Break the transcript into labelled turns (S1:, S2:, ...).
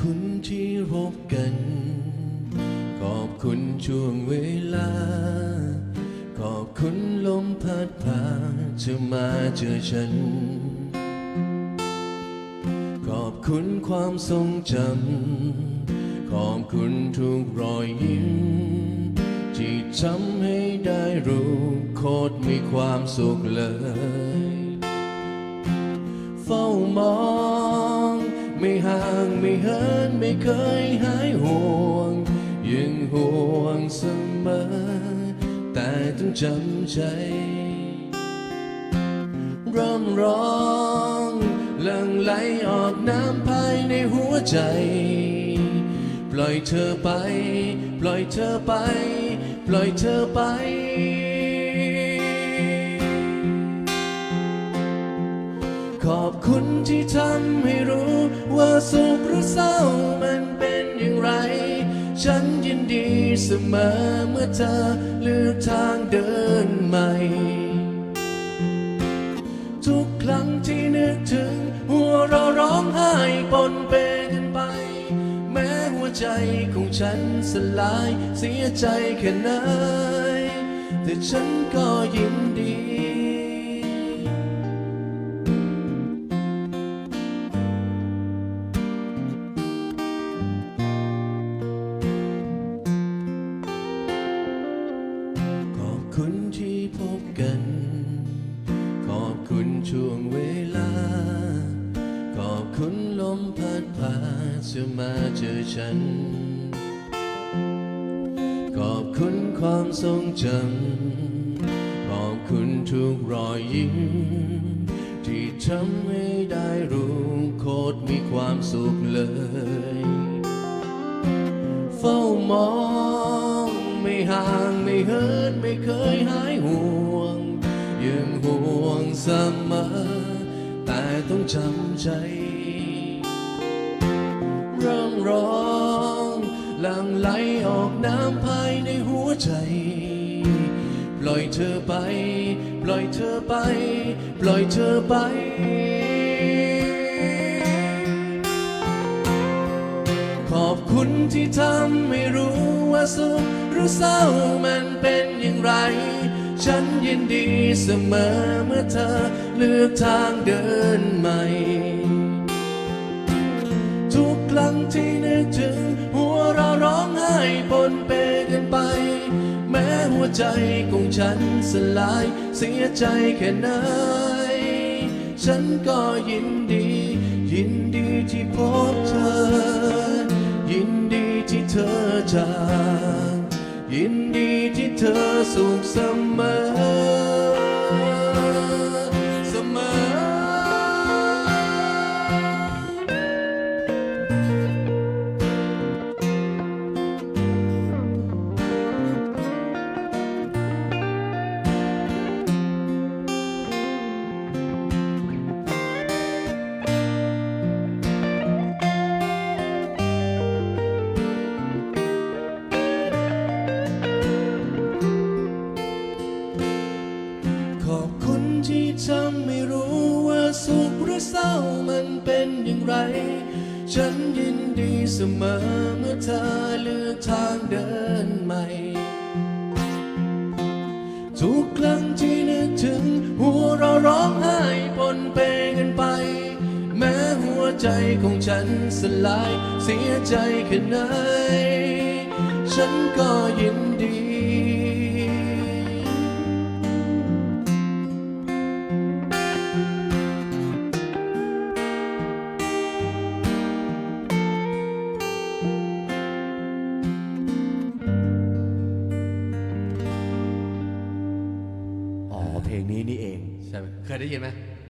S1: คุณที่พบกัน ขอบคุณช่วงเวลา ขอบคุณลมพัดพาเธอมาเจอฉัน ขอบคุณความทรงจำ ขอบคุณทุกรอยยิ้ม ที่ทำให้ได้รู้โคตรมีความสุขเลย ไม่ห่างไม่เหินไม่เคยหายห่วง ยังห่วงเสมอ แต่ต้องจำใจร้องร้องหลั่งไหลออกน้ำภายในหัวใจ ปล่อยเธอไป ปล่อยเธอไป ปล่อยเธอไป ว่าสุขหรือเศร้ามันเป็นอย่างไร ฉันยินดีเสมอเมื่อเธอเลือกทางเดินใหม่ ทุกครั้งที่นึกถึง หัวเราร้องไห้ปนเปกันไป แม้หัวใจของฉันสลายเสียใจแค่ไหนแต่ฉันก็ยินดี คุณที่พบกัน ขอบคุณช่วงเวลา ขอบคุณลมพัดพาเธอมาเจอฉัน ขอบคุณความทรงจำ ขอบคุณทุกรอยยิ้ม ที่ทำให้ได้รู้โคตรมีความสุขเลย เฝ้ามอง ห่างไม่เหินไม่เคยหายห่วง ยังห่วงเสมอ แต่ต้องจำใจร้องร้องหลั่งไหลออกน้ำภายในหัวใจ ปล่อยเธอไป ปล่อยเธอไป ปล่อยเธอไป อบคุณที่ทำให้รู้ว่าสุขหรือเศร้ามันเป็นอย่างไร ฉันยินดีเสมอเมื่อเธอเลือกทางเดินใหม่ ทุกครั้งที่นึกถึง หัวเราะร้องไห้ปนเปกันไป แม้หัวใจของฉันสลายเสียใจแค่ไหนฉันก็ยินดี ยินดีที่พบเธอ ยินดีที่เธอจากยินดีที่เธอสุขเสมอ รือเศร้ามันเป็นอย่างไร ฉันยินดีเสมอเมื่อเธอเลือกทางเดินใหม่ ทุกครั้งที่นึกถึง หัวเราะร้องไห้ปนเปกันไป แม้หัวใจของฉันสลายเสียใจแค่ไหน ฉันก็ยินดี ช่ไหมเคยได้ยินไหม